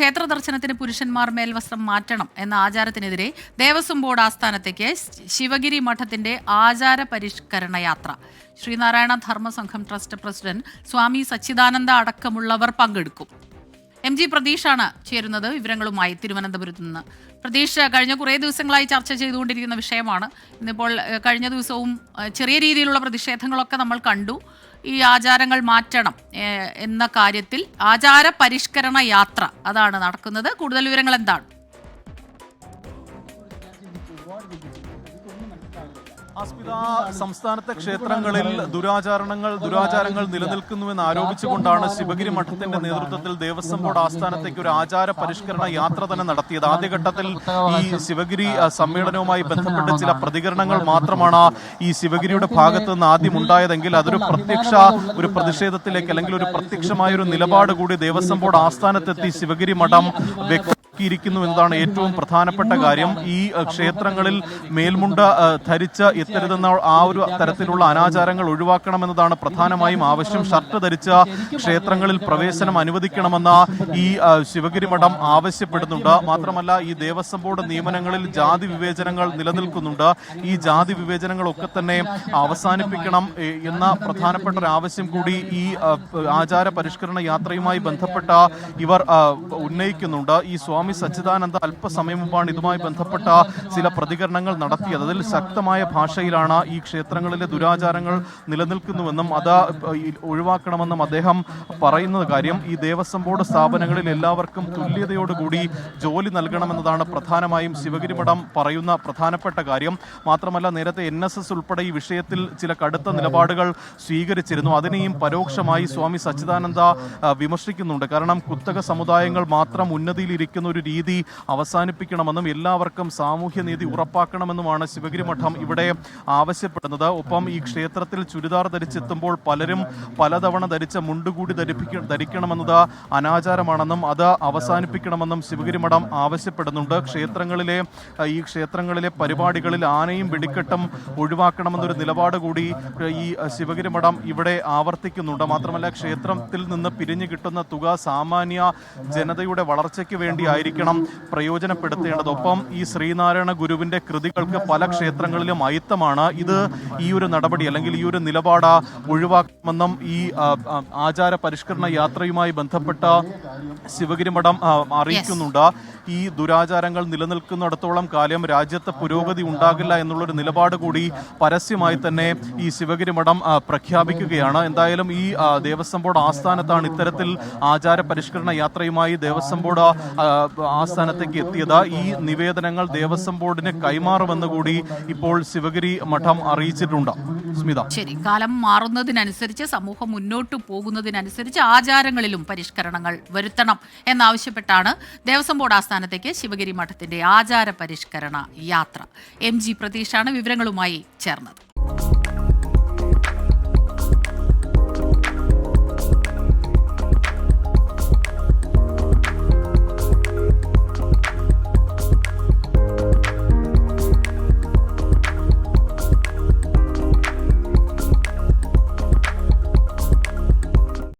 ക്ഷേത്ര ദർശനത്തിന് പുരുഷന്മാർ മേൽവസ്ത്രം മാറ്റണം എന്ന ആചാരത്തിനെതിരെ ദേവസ്വം ബോർഡ് ആസ്ഥാനത്തേക്ക് ശിവഗിരി മഠത്തിന്റെ ആചാര പരിഷ്കരണ യാത്ര. ശ്രീനാരായണ ധർമ്മസംഘം ട്രസ്റ്റ് പ്രസിഡന്റ് സ്വാമി സച്ചിദാനന്ദ അടക്കമുള്ളവർ പങ്കെടുക്കും. എം ജി പ്രതീഷാണ് ചേരുന്നത് വിവരങ്ങളുമായി തിരുവനന്തപുരത്ത് നിന്ന്. പ്രതീഷ് കഴിഞ്ഞ കുറേ ദിവസങ്ങളായി ചർച്ച ചെയ്തുകൊണ്ടിരിക്കുന്ന വിഷയമാണ്. ഇന്നിപ്പോൾ കഴിഞ്ഞ ദിവസവും ചെറിയ രീതിയിലുള്ള പ്രതിഷേധങ്ങളൊക്കെ നമ്മൾ കണ്ടു. ഈ ആചാരങ്ങൾ മാറ്റണം എന്ന കാര്യത്തിൽ ആചാര പരിഷ്കരണ യാത്ര അതാണ് നടക്കുന്നത്. കൂടുതൽ വിവരങ്ങൾ എന്താണ്? ആസ്മിത സംസ്ഥാനത്തെ ക്ഷേത്രങ്ങളിൽ ദുരാചാരണങ്ങൾ ദുരാചാരങ്ങൾ നിലനിൽക്കുന്നുവെന്ന് ആരോപിച്ചുകൊണ്ടാണ് ശിവഗിരി മഠത്തിന്റെ നേതൃത്വത്തിൽ ദേവസ്വം ബോർഡ് ആസ്ഥാനത്തേക്ക് ഒരു ആചാര പരിഷ്കരണ യാത്ര തന്നെ നടത്തിയത്. ആദ്യഘട്ടത്തിൽ ഈ ശിവഗിരി സമ്മേളനവുമായി ബന്ധപ്പെട്ട് ചില പ്രതികരണങ്ങൾ മാത്രമാണ് ഈ ശിവഗിരിയുടെ ഭാഗത്ത് നിന്ന് ആദ്യം ഉണ്ടായതെങ്കിൽ അതൊരു പ്രത്യക്ഷ ഒരു പ്രതിഷേധത്തിലേക്ക് അല്ലെങ്കിൽ ഒരു പ്രത്യക്ഷമായ ഒരു നിലപാട് കൂടി ദേവസ്വം ബോർഡ് ആസ്ഥാനത്തെത്തി ശിവഗിരി മഠം വ്യക്തി ിരിക്കുന്നു എന്നതാണ് ഏറ്റവും പ്രധാനപ്പെട്ട കാര്യം. ഈ ക്ഷേത്രങ്ങളിൽ മേൽമുണ്ട ധരിച്ച് എത്തരുതെന്ന ആ ഒരു തരത്തിലുള്ള അനാചാരങ്ങൾ ഒഴിവാക്കണമെന്നതാണ് പ്രധാനമായും ആവശ്യം. ഷർട്ട് ധരിച്ച ക്ഷേത്രങ്ങളിൽ പ്രവേശനം അനുവദിക്കണമെന്ന ഈ ശിവഗിരി മഠം ആവശ്യപ്പെടുന്നുണ്ട്. മാത്രമല്ല ഈ ദേവസ്വം ബോർഡ് നിയമനങ്ങളിൽ ജാതി വിവേചനങ്ങൾ നിലനിൽക്കുന്നുണ്ട്. ഈ ജാതി വിവേചനങ്ങളൊക്കെ തന്നെ അവസാനിപ്പിക്കണം എന്ന പ്രധാനപ്പെട്ട ഒരു ആവശ്യം കൂടി ഈ ആചാര പരിഷ്കരണ യാത്രയുമായി ബന്ധപ്പെട്ട ഇവർ ഉന്നയിക്കുന്നുണ്ട്. ഈ സ്വാമി സച്ചിദാനന്ദ അല്പസമയം മുമ്പാണ് ഇതുമായി ബന്ധപ്പെട്ട ചില പ്രതികരണങ്ങൾ നടത്തിയത്. അതിൽ ശക്തമായ ഭാഷയിലാണ് ഈ ക്ഷേത്രങ്ങളിലെ ദുരാചാരങ്ങൾ നിലനിൽക്കുന്നുവെന്നും അത് ഒഴിവാക്കണമെന്നും അദ്ദേഹം പറയുന്നത് കാര്യം. ഈ ദേവസ്വം ബോർഡ് സ്ഥാപനങ്ങളിൽ എല്ലാവർക്കും തുല്യതയോടുകൂടി ജോലി നൽകണമെന്നതാണ് പ്രധാനമായും ശിവഗിരി മഠം പറയുന്ന പ്രധാനപ്പെട്ട കാര്യം. മാത്രമല്ല നേരത്തെ എൻ എസ് എസ് ഉൾപ്പെടെ ഈ വിഷയത്തിൽ ചില കടുത്ത നിലപാടുകൾ സ്വീകരിച്ചിരുന്നു. അതിനെയും പരോക്ഷമായി സ്വാമി സച്ചിദാനന്ദ വിമർശിക്കുന്നുണ്ട്. കാരണം കുത്തക സമുദായങ്ങൾ മാത്രം ഉന്നതിയിലിരിക്കുന്ന ഒരു രീതി അവസാനിപ്പിക്കണമെന്നും എല്ലാവർക്കും സാമൂഹ്യ നീതി ഉറപ്പാക്കണമെന്നുമാണ് ശിവഗിരി മഠം ഇവിടെ ആവശ്യപ്പെടുന്നത്. ഒപ്പം ഈ ക്ഷേത്രത്തിൽ ചുരിദാർ ധരിച്ചെത്തുമ്പോൾ പലരും പലതവണ ധരിച്ച മുണ്ടുകൂടി ധരിപ്പിക്ക ധരിക്കണമെന്നത് അനാചാരമാണെന്നും അത് അവസാനിപ്പിക്കണമെന്നും ശിവഗിരി മഠം ആവശ്യപ്പെടുന്നുണ്ട്. ക്ഷേത്രങ്ങളിലെ ഈ ക്ഷേത്രങ്ങളിലെ പരിപാടികളിൽ ആനയും വെടിക്കെട്ടും ഒഴിവാക്കണമെന്നൊരു നിലപാട് കൂടി ഈ ശിവഗിരി മഠം ഇവിടെ ആവർത്തിക്കുന്നുണ്ട്. മാത്രമല്ല ക്ഷേത്രത്തിൽ നിന്ന് പിരിഞ്ഞു കിട്ടുന്ന തുക സാമാന്യ ജനതയുടെ വളർച്ചയ്ക്ക് വേണ്ടി ആയിരിക്കണം പ്രയോജനപ്പെടുത്തേണ്ടത്. ഒപ്പം ഈ ശ്രീനാരായണ ഗുരുവിന്റെ കൃതികൾക്ക് പല ക്ഷേത്രങ്ങളിലും അയിത്തമാണ് ഇത് ഈ ഒരു നടപടി അല്ലെങ്കിൽ ഈ ഒരു നിലപാട് ഒഴിവാക്കണമെന്നും ഈ ആചാര പരിഷ്കരണ യാത്രയുമായി ബന്ധപ്പെട്ട ശിവഗിരി മഠം അറിയിക്കുന്നുണ്ട്. ഈ ദുരാചാരങ്ങൾ നിലനിൽക്കുന്നിടത്തോളം കാലം രാജ്യത്ത് പുരോഗതി ഉണ്ടാകില്ല എന്നുള്ളൊരു നിലപാട് കൂടി പരസ്യമായി തന്നെ ഈ ശിവഗിരി മഠം പ്രഖ്യാപിക്കുകയാണ്. എന്തായാലും ഈ ദേവസ്വം ബോർഡ് ആസ്ഥാനത്താണ് ഇത്തരത്തിൽ ആചാര പരിഷ്കരണ യാത്രയുമായി ദേവസ്വം ബോർഡ് ആ, ആസ്ഥാനത്തേക്ക് എത്തിയത് ഈ നിവേദനങ്ങൾ ദേവസ്വം ബോർഡിന് കൈമാറുമെന്ന് കൂടി ഇപ്പോൾ ശിവഗിരി മഠം അറിയിച്ചിട്ടുണ്ട്. സ്മിത. ശരി കാലം മാറുന്നതിനനുസരിച്ച് സമൂഹം മുന്നോട്ട് പോകുന്നതിനനുസരിച്ച് ആചാരങ്ങളിലും പരിഷ്കരണങ്ങൾ വരുത്തണം എന്നാവശ്യപ്പെട്ടാണ് ദേവസ്വം ബോർഡ് ആസ്ഥാനത്തേക്ക് ശിവഗിരി മഠത്തിന്റെ ആചാര പരിഷ്കരണ യാത്ര. എം ജി പ്രതീഷാണ് വിവരങ്ങളുമായി ചേർന്നത്.